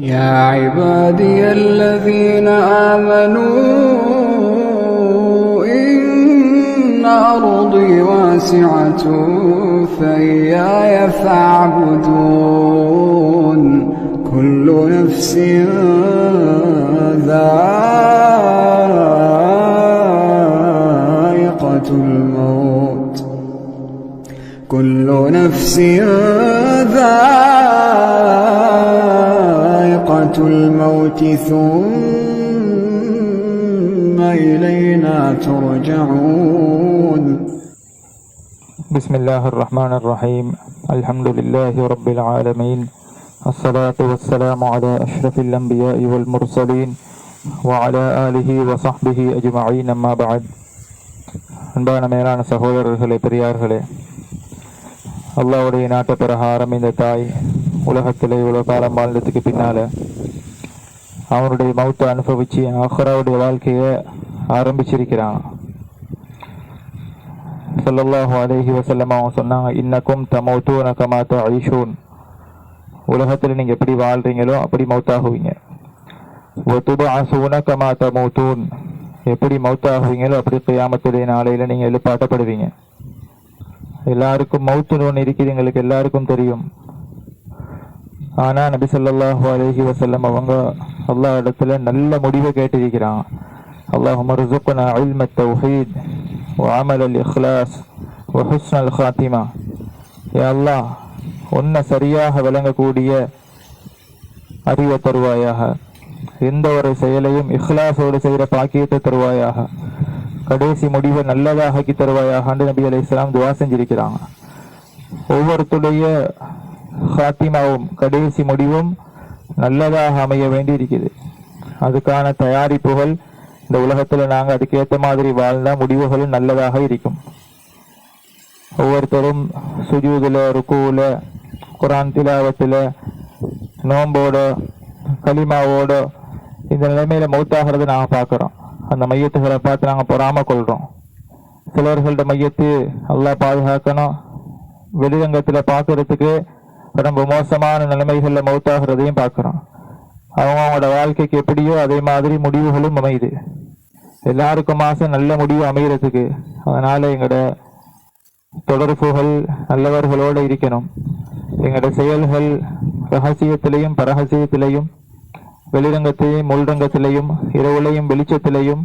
يا عبادي الذين آمنوا إن أرضي واسعة فإياي فاعبدون. كل نفس ذائقة الموت. كل نفس ذائقة الموت ثم إلينا ترجعون بسم الله الرحمن الرحيم الحمد لله رب العالمين الصلاة والسلام على أشرف الأنبياء والمرسلين وعلى آله وصحبه أجمعين أما بعد அன்பான மேலான சகோதரர்களே பெரியார்களே அல்லாவுடைய நாட்டு பிரகாரம் இந்த தாய் உலகத்திலே இவ்வளவு காலம் வாழ்ந்ததுக்கு பின்னால அவனுடைய மௌத்தை அனுபவிச்சு ஆஹராவுடைய வாழ்க்கையை ஆரம்பிச்சிருக்கிறான். ஸல்லல்லாஹு அலைஹி வசல்லம் அவன் சொன்னாங்க இன்னக்கும் தமௌத்தூன கமா ஐஷூன் உலகத்தில் நீங்கள் எப்படி வாழ்றீங்களோ அப்படி மௌத்தாகுவீங்க. வதுபஅஸூன கமா மௌத்தூன் எப்படி மௌத்தாகுவீங்களோ அப்படி கியாமத்துடைய நாளையில் நீங்கள் எழுப்பாட்டப்படுவீங்க. எல்லாருக்கும் மௌத்துன்னு ஒன்று இருக்குது எங்களுக்கு எல்லாருக்கும் தெரியும். ஆனால் நபி ஸல்லல்லாஹு அலைஹி வசல்லம் அவங்க அல்லாஹ் இடத்துல நல்ல முடிவை கேட்டிருக்கிறான் اللهم ارزقنا علم التوحيد وعمل الإخلاص وحسن الخاتمة يا الله உன்னை சரியாக விளங்கக்கூடிய அறிவை தருவாயாக எந்த ஒரு செயலையும் இஹ்லாஸோடு செய்கிற பாக்கியத்தை தருவாயாக கடைசி முடிவை நல்லதாக ஆக்கி தருவாயாக நபி அலை இஸ்லாம் துவா செஞ்சிருக்கிறாங்க ஒவ்வொருத்துடைய ஹாத்திமாவும் கடைசி முடிவும் நல்லதாக அமைய வேண்டி இருக்குது அதுக்கான தயாரிப்புகள் இந்த உலகத்தில் நாங்கள் அதுக்கேற்ற மாதிரி வாழ்ந்தால் முடிவுகளும் நல்லதாக இருக்கும். ஒவ்வொருத்தரும் சுஜூதில் ருக்குவில் குரான் திலாவத்தில் நோம்போட களிமாவோட இந்த நிலைமையில மௌத்தாகிறத நாங்கள் பார்க்குறோம். அந்த மையத்துகளை பார்த்து நாங்கள் பொறாமல் கொள்கிறோம் சிலர்களோட மையத்து நல்லா பாதுகாக்கணும். வெளிரங்கத்தில் பார்க்கறதுக்கு ரொம்ப மோசமான நிலைமைகளில் மௌத்தாகிறதையும் பார்க்குறோம். அவங்க அவங்களோட வாழ்க்கைக்கு எப்படியோ அதே மாதிரி முடிவுகளும் அமையுது. எல்லாருக்கும் மாதம் நல்ல முடிவு அமைகிறதுக்கு அதனால் எங்களோட தொடர்புகள் நல்லவர்களோடு இருக்கணும். எங்களோட செயல்கள் ரகசியத்திலையும் பரகசியத்திலையும் வெளிரங்கத்திலையும் உள்ரங்கத்திலையும் இரவுலையும் வெளிச்சத்திலையும்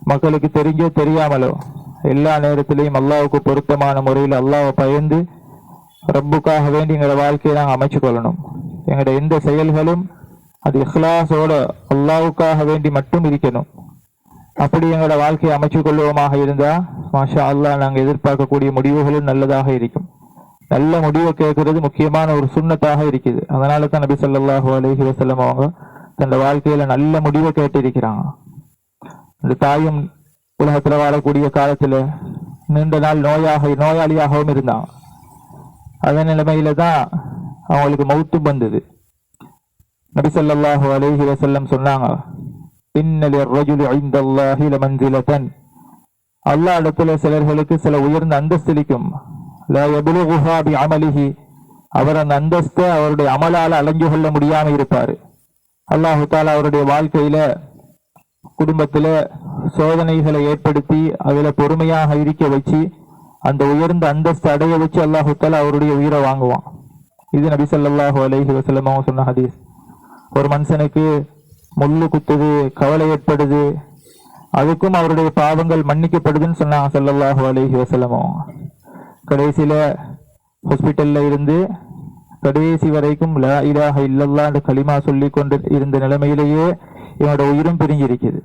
மக்களுக்கு தெரிஞ்சோ தெரியாமலோ எல்லா நேரத்திலையும் அல்லாவுக்கு பொருத்தமான முறையில் அல்லாவை பயந்து ரப்புக்காக வேண்டி எங்களோட வாழ்க்கையை நாங்கள் அமைச்சு கொள்ளணும் எங்களோட எந்த செயல்களும் அது இஹ்லாஸோட அல்லாவுக்காக வேண்டி மட்டும் இருக்கணும். அப்படி எங்களோட வாழ்க்கையை அமைச்சு கொள்வோமாக இருந்தால் மாஷா அல்லா நாங்கள் எதிர்பார்க்கக்கூடிய முடிவுகளும் நல்லதாக இருக்கும். நல்ல முடிவை கேட்கறது முக்கியமான ஒரு சுண்ணத்தாக இருக்குது. அதனால தான் நபி சொல்லாஹு அலஹி வஸல்லம் அவங்க தன்னோட வாழ்க்கையில நல்ல முடிவை கேட்டிருக்கிறாங்க. இந்த தாயும் உலகத்துல வாழக்கூடிய காலத்துல நீண்ட நாள் நோயாக நோயாளியாகவும் இருந்தான் அதன் நிலைமையில தான் அவங்களுக்கு மௌத்தும் வந்தது. நபிசல்லாஹு அலேஹி வசல்லம் சொன்னாங்க இன்ன லிர்ரஜுலி இன்தல்லாஹி லமன்சிலதன். அல்லாஹ் இடத்துல சிலர்களுக்கு சில உயர்ந்த அந்தஸ்தளிக்கும் அமலிஹி அவர் அந்த அந்தஸ்தை அவருடைய அமலால் அலைஞ்சு கொள்ள முடியாம இருப்பார். அல்லாஹு தாலா அவருடைய வாழ்க்கையில குடும்பத்துல சோதனைகளை ஏற்படுத்தி அதுல பொறுமையாக இருக்க வச்சு அந்த உயர்ந்த அந்தஸ்து அடைய வச்சு அல்லாஹுத்தால அவருடைய உயிரை வாங்குவான். இது நபி சொல்லாஹு அலைஹி வஸல்லம் சொன்ன ஹதீஸ். ஒரு மனுஷனுக்கு முள்ளு குத்துது கவலை ஏற்படுது அதுக்கும் அவருடைய பாவங்கள் மன்னிக்கப்படுதுன்னு சொன்னாங்க ஸல்லல்லாஹு அலைஹி வஸல்லம் கடைசியில் ஹாஸ்பிட்டலில் இருந்து கடைசி வரைக்கும் லா இலாஹ இல்லல்லாஹ் என்ற சொல்லி கொண்டு இருந்த நிலைமையிலேயே இவனோட உயிரும் பிரிஞ்சிருக்குது.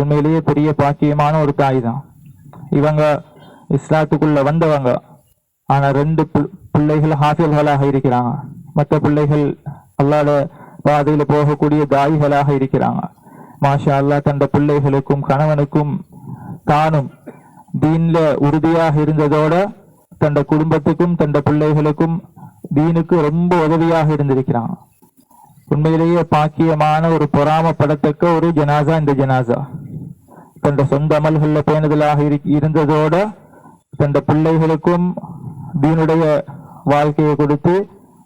உண்மையிலேயே பெரிய பாக்கியமான ஒரு தாய் தான். இவங்க இஸ்லாத்துக்குள்ள வந்தவங்க. ஆனா ரெண்டு பிள்ளைகள் ஹாஃபில்களாக இருக்கிறாங்க. மற்ற பிள்ளைகள் அல்லாட பாதையில போகக்கூடிய தாய்களாக இருக்கிறாங்க. மாஷா அல்லாஹ் தந்த பிள்ளைகளுக்கும் கணவனுக்கும் தானும் தீன்ல உறுதியாக இருந்ததோட தந்த குடும்பத்துக்கும் தந்த பிள்ளைகளுக்கும் தீனுக்கு ரொம்ப உதவியாக இருந்திருக்கிறாங்க. உண்மையிலேயே பாக்கியமான ஒரு பொறாமப்படத்தக்க ஒரு ஜனாசா இந்த ஜனாசா. தந்த சொந்த அமல்களில் பேணுதலாக இருந்ததோட தந்த பிள்ளைகளுக்கும் தீனுடைய வாழ்க்கையை கொடுத்து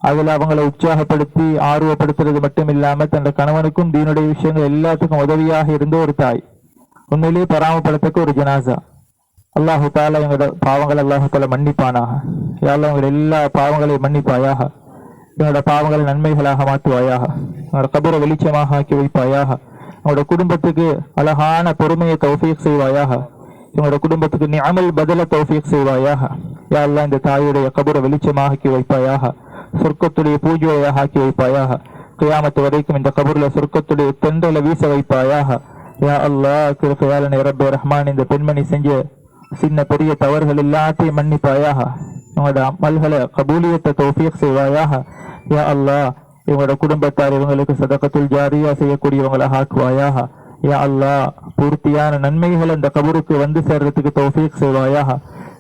அதில் அவங்களை உற்சாகப்படுத்தி ஆர்வப்படுத்துறது மட்டும் இல்லாமல் தன் கணவனுக்கும் தீனுடைய விஷயங்கள் எல்லாத்துக்கும் உதவியாக இருந்த ஒரு தாய். உண்மையிலேயே பராமப்படுத்தக்க ஒரு ஜனாசா. அல்லாஹு தாலா எங்களோட பாவங்கள் அல்லாஹு தாலா மன்னிப்பானாக. யாரும் எங்களோட எல்லா பாவங்களையும் மன்னிப்பாயாக. எங்களோட பாவங்களை நன்மைகளாக மாற்றுவாயாக. எங்களோட கபரை வெளிச்சமாக ஆக்கி வைப்பாயாக. எங்களோட குடும்பத்துக்கு அழகான பொறுமையை தௌஃபீக் செய்வாயாக. இவங்களோட குடும்பத்துக்கு நீ அமல் பதில தௌஃபீக் செய்வாயாக. யாரெல்லாம் இந்த தாயுடைய கபரை வெளிச்சமாக ஆக்கி வைப்பாயாக. சொர்க்கத்துடைய பூஜையாக ஆக்கி வைப்பாயாக. கியாமத்து வரைக்கும் இந்த கபூர்ல சொர்க்கத்துடைய தெண்டல வீச வைப்பாயாக. யா அல்லாஹ் கிருப்பையாளனை ரப்பே ரஹ்மான் இந்த பெண்மணி செஞ்ச சின்ன பெரிய தவறுகள் எல்லாத்தையும் மன்னிப்பாயாக. இவங்களோட அமல்களை கபூலியத்தை தௌஃபீக் செய்வாயாக. யா அல்லாஹ் இவங்களோட குடும்பத்தார் இவங்களுக்கு சதக்கத்தில் ஜாரியா செய்யக்கூடியவங்களாக ஆக்குவாயாக. யா அல்லாஹ் பூர்த்தியான நன்மைகள் அந்த கபருக்கு வந்து சேர்றதுக்கு தௌஃபீக் செய்வாயாக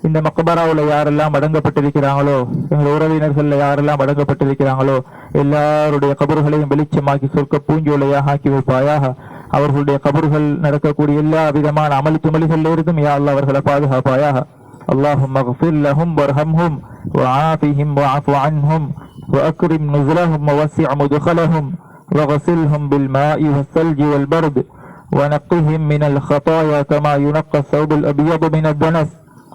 இந்த மக்பராவுல யாரெல்லாம் அடங்கப்பட்டிருக்கிறாங்களோ எங்கள் உறவினர்கள்ல யாரெல்லாம் அடங்கப்பட்டிருக்கிறாங்களோ எல்லாருடைய கபறுகளையும் வெளிச்சமாக்கி சொர்க்க பூஞ்சோலையாக ஆக்கி வைப்பாயாக அவர்களுடைய கபறுகள் நடக்கக்கூடிய எல்லா விதமான அமளி துமளிகளில் இருந்தும் யா அல்லாஹ் அவர்களை பாதுகாப்பாயாக اللهم اغفر لهم وارحمهم وعافهم واعف عنهم وأكرم نزلهم ووسع مدخلهم واغسلهم بالماء والثلج والبرد ونقهم من الخطايا كما ينقى الثوب الأبيض من الدنس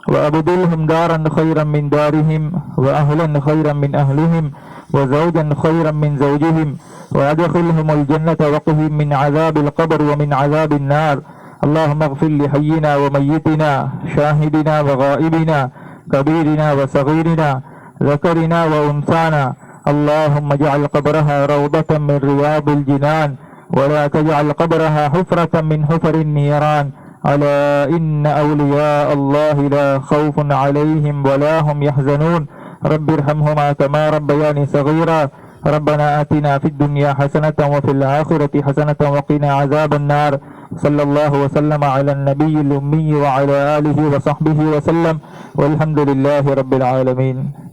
وأبدلهم دارا خيرا من دارهم وأهلا خيرا من أهلهم وزوجا خيرا من زوجهم وأدخلهم الجنة وقهم من عذاب القبر ومن عذاب النار. اللهم اغفر لحينا وميتنا شاهدنا وغائبنا كبيرنا وصغيرنا ذكرنا وأنثانا. اللهم اجعل قبرها روضة من رياض الجنان ولا تجعل قبرها حفرة من حفر النيران. ألا إن أولياء الله لا خوف عليهم ولا هم يحزنون. رب ارحمهما كما ربياني صغيرا. ربنا آتنا في الدنيا حسنة وفي الآخرة حسنة وقنا عذاب النار. صلى الله وسلم على النبي الأمي وعلى آله وصحبه وسلم. والحمد لله رب العالمين.